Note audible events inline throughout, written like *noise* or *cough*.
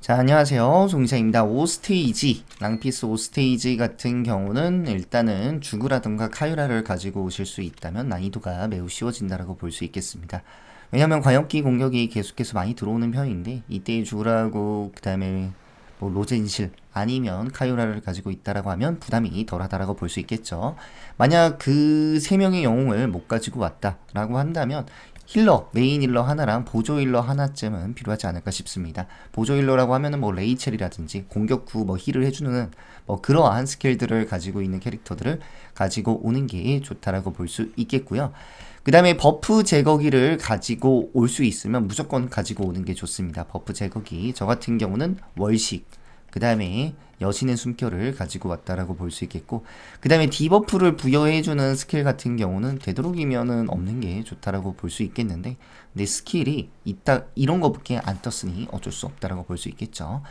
자, 안녕하세요. 송이사입니다. 5스테이지, 랑피스 5스테이지 같은 경우는 일단은 주구라든가 카유라를 가지고 오실 수 있다면 난이도가 매우 쉬워진다라고 볼 수 있겠습니다. 왜냐면 과역기 공격이 계속해서 많이 들어오는 편인데 이때 주구라고 그 다음에 뭐 로젠실 아니면 카유라를 가지고 있다라고 하면 부담이 덜하다라고 볼 수 있겠죠. 만약 그 세 명의 영웅을 못 가지고 왔다라고 한다면 힐러, 메인 힐러 하나랑 보조 힐러 하나쯤은 필요하지 않을까 싶습니다. 보조 힐러라고 하면은 뭐 레이첼이라든지 공격 후 뭐 힐을 해주는 뭐 그러한 스킬들을 가지고 있는 캐릭터들을 가지고 오는 게 좋다라고 볼 수 있겠고요. 그 다음에 버프 제거기를 가지고 올 수 있으면 무조건 가지고 오는 게 좋습니다. 버프 제거기. 저 같은 경우는 월식. 그 다음에 여신의 숨결을 가지고 왔다라고 볼 수 있겠고 그 다음에 디버프를 부여해주는 스킬 같은 경우는 되도록이면은 없는 게 좋다라고 볼 수 있겠는데 근데 스킬이 있다 이런 거밖에 안 떴으니 어쩔 수 없다라고 볼 수 있겠죠.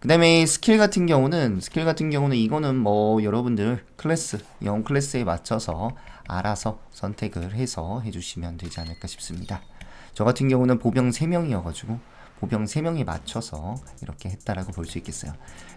그 다음에 스킬 같은 경우는 스킬 같은 경우는 이거는 뭐 여러분들 클래스 영 클래스에 맞춰서 알아서 선택을 해서 해주시면 되지 않을까 싶습니다. 저 같은 경우는 보병 3명이어가지고 보병 3명에 맞춰서 이렇게 했다라고 볼 수 있겠어요.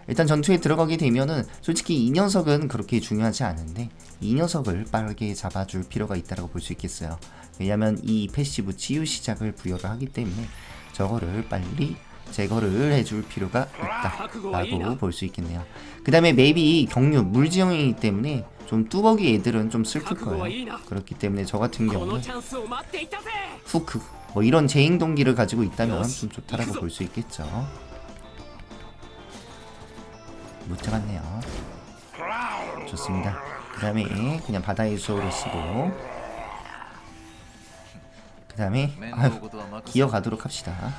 일단 전투에 들어가게 되면은 솔직히 이 녀석은 그렇게 중요하지 않은데 이 녀석을 빠르게 잡아줄 필요가 있다라고 볼 수 있겠어요. 왜냐면 이 패시브 치유 시작을 부여를 하기 때문에 저거를 빨리 제거를 해줄 필요가 있다라고 볼 수 있겠네요. 그 다음에 메이비 경류 물지형이기 때문에 좀 뚜벅이 애들은 좀 슬플 거예요. 그렇기 때문에 저 같은 경우는 후크 뭐 이런 재행 동기를 가지고 있다면 좀 좋다라고 볼 수 있겠죠. 못 잡았네요. 좋습니다. 그 다음에 그냥 바다의 수호를 쓰고 그 다음에 기어가도록 합시다.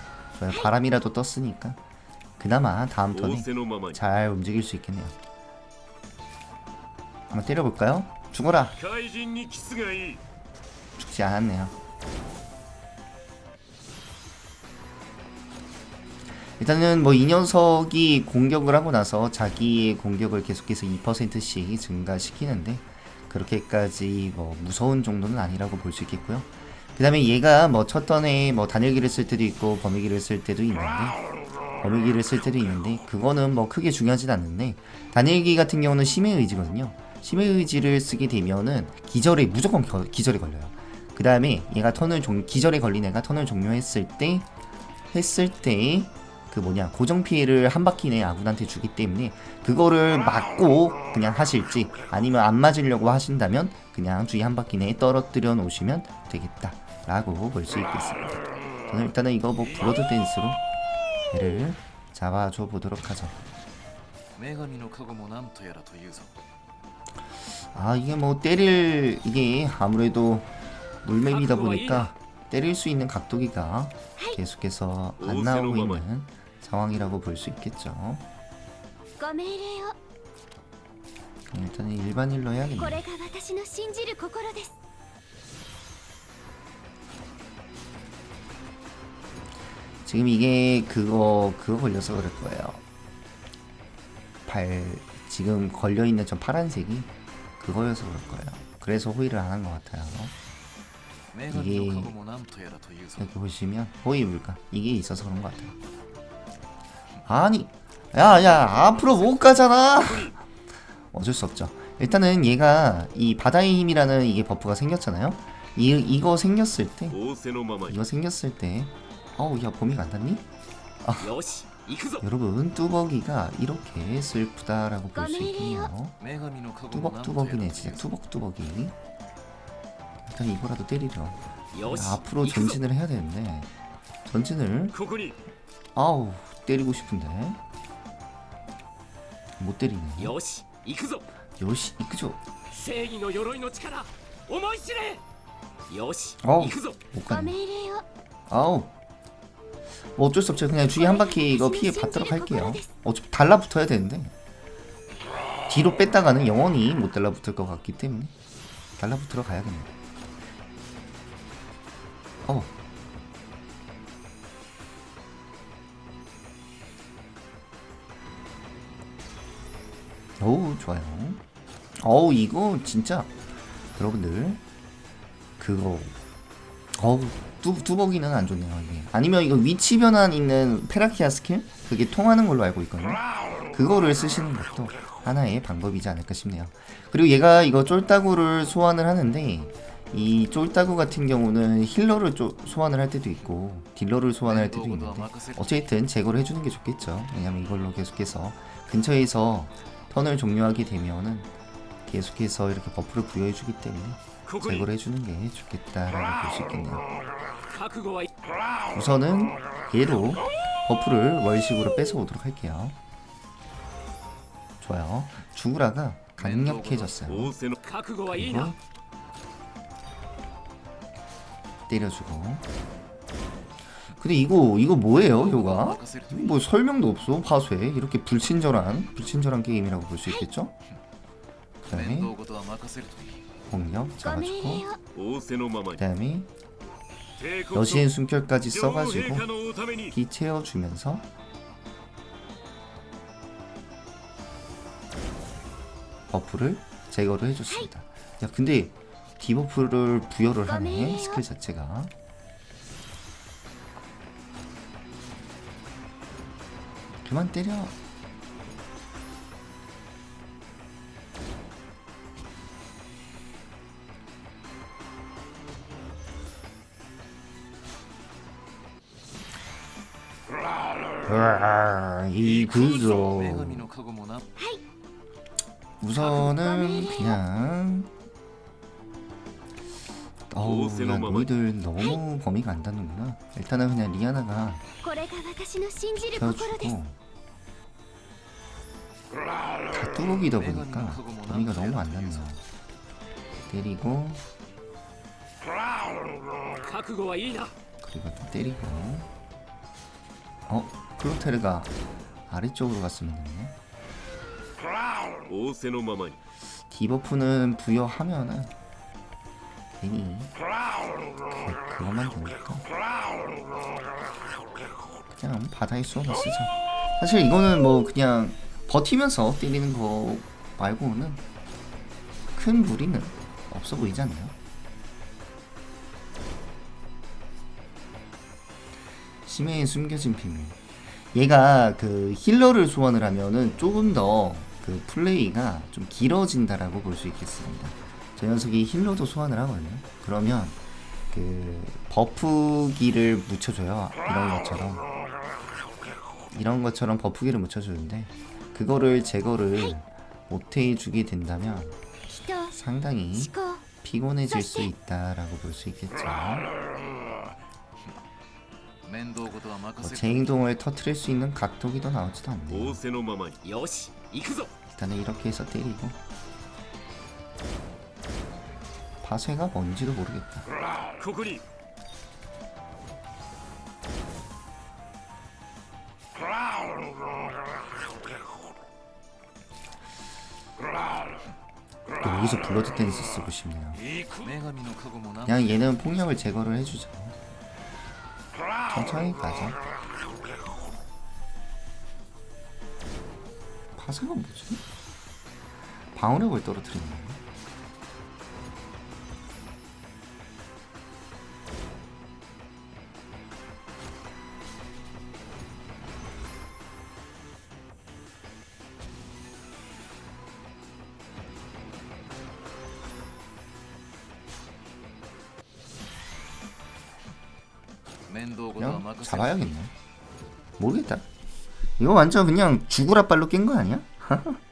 바람이라도 떴으니까 그나마 다음 턴에 잘 움직일 수 있겠네요. 한번 때려볼까요? 죽어라! 죽지 않았네요. 일단은 뭐 이 녀석이 공격을 하고 나서 자기의 공격을 계속해서 2%씩 증가시키는데 그렇게까지 뭐 무서운 정도는 아니라고 볼 수 있겠고요. 그 다음에 얘가 뭐 첫 턴에 뭐 단일기를 쓸 때도 있고 범위기를 쓸 때도 있는데 범위기를 쓸 때도 있는데 그거는 뭐 크게 중요하진 않는데 단일기 같은 경우는 심의 의지거든요. 심의 의지를 쓰게 되면은 기절에 무조건 겨- 기절에 걸려요. 그 다음에 얘가 턴을 종 기절에 걸린 애가 턴을 종료했을 때 했을 때 그 뭐냐 고정 피해를 한 바퀴 내 아군한테 주기 때문에 그거를 맞고 그냥 하실지 아니면 안 맞으려고 하신다면 그냥 주의 한 바퀴 내에 떨어뜨려 놓으시면 되겠다 라고 볼 수 있겠습니다. 저는 일단은 이거 뭐 브로드 댄스로 얘를 잡아줘 보도록 하죠. 아 이게 뭐 때릴 이게 아무래도 물맵이다 보니까 때릴 수 있는 각도기가 계속해서 안 나오고 있는 상황이라고 볼 수 있겠죠. 일단 일반일로 해야겠네. 지금 이게 그거 그거 걸려서 그럴 거예요. 발 지금 걸려 있는 저 파란색이 그거여서 그럴 거예요. 그래서 호의를 안 한 것 같아요. 이게 이렇게 보시면 호의 물감 이게 있어서 그런 것 같아요. 아니 야야 앞으로 못 가잖아. 어쩔 수 없죠. 일단은 얘가 이 바다의 힘이라는 이게 버프가 생겼잖아요. 이, 이거 생겼을 때 이거 생겼을 때 어우 야 범위가 안 닿니? 아, 여러분 뚜벅이가 이렇게 슬프다라고 볼 수 있겠네요. 뚜벅뚜벅이네 진짜. 뚜벅뚜벅이. 일단 이거라도 때리려 야, 앞으로 전진을 해야 되는데. 전진을? 아우. 때리고 싶은데 못 때리네. 요시 이크조. 요시 이크조. 세기의 요로이의 힘을 오모이시레. 요시 어, 이크조. 못 가네. 아우. 뭐 어쩔 수 없죠. 그냥 주위 한 바퀴 이거 피해 받도록 할게요. 어차피 달라붙어야 되는데 뒤로 뺐다가는 영원히 못 달라붙을 것 같기 때문에 달라붙으러 가야겠네. 어. 어우 좋아요. 어우 이거 진짜. 여러분들 그거. 어우 뚜, 뚜벅이는 안 좋네요 이게. 아니면 이거 위치 변환 있는 페라키아 스킬? 그게 통하는 걸로 알고 있거든요. 그거를 쓰시는 것도 하나의 방법이지 않을까 싶네요. 그리고 얘가 이거 쫄따구를 소환을 하는데 이 쫄따구 같은 경우는 힐러를 쪼, 소환을 할 때도 있고 딜러를 소환할 때도 있는데 어쨌든 제거를 해주는 게 좋겠죠. 왜냐면 이걸로 계속해서 근처에서 턴을 종료하게 되면은 계속해서 이렇게 버프를 부여해주기 때문에 제거를 해주는 게 좋겠다라고 볼 수 있겠네요. 우선은 얘로 버프를 월식으로 뺏어오도록 할게요. 좋아요. 주구라가 강력해졌어요. 그리고 때려주고 근데 이거 이거 뭐예요, 요가? 뭐 설명도 없어. 파쇄. 이렇게 불친절한 불친절한 게임이라고 볼 수 있겠죠? 그다음에 공력 잡아주고 그다음에 여신의 숨결까지 써가지고 기 채워주면서 버프를 제거를 해줬습니다. 야 근데 디버프를 부여를 하네 스킬 자체가 그만 때려. 이 구조. 우선은 그냥 어우 야 너희들 너무 범위가 안 닿는구나 일단은 그냥 리아나가 これが私の信じる心です 펴주고 다 뚜벅이다 보니까 범위가 너무 안 닿네요 때리고 覚悟はいいな 그리고 또 때리고 어? 클로테르가 아래쪽으로 갔으면 됐네 仰せのままに 디버프는 부여하면은 괜히 그, 그것만 되니까 그냥 바다에 쏘아 쓰죠 사실 이거는 뭐 그냥 버티면서 때리는 거 말고는 큰 무리는 없어 보이지 않나요? 심해에 숨겨진 비밀 얘가 그 힐러를 소환을 하면은 조금 더 그 플레이가 좀 길어진다라고 볼 수 있겠습니다. 저 녀석이 힐로도 소환을 하거든요. 그러면 그 버프기를 묻혀줘요. 이런 것처럼 이런 것처럼 버프기를 묻혀주는데 그거를 제거를 못해주게 된다면 상당히 피곤해질 수 있다라고 볼 수 있겠죠. 어, 제 행동을 터트릴 수 있는 각도기도 나오지도 않네요. 일단은 이렇게 해서 때리고 파쇄가 뭔지도 모르겠다. 또 여기서 블러드 댄스 쓰고 싶네요. 그냥 얘는 폭력을 제거를 해주죠. 천천히 가자. 파쇄가 뭐지? 방어력을 떨어뜨리는 거야? 그냥 잡아야겠네. 모르겠다. 이거 완전 그냥 죽으라 빨로 깬 거 아니야? *laughs*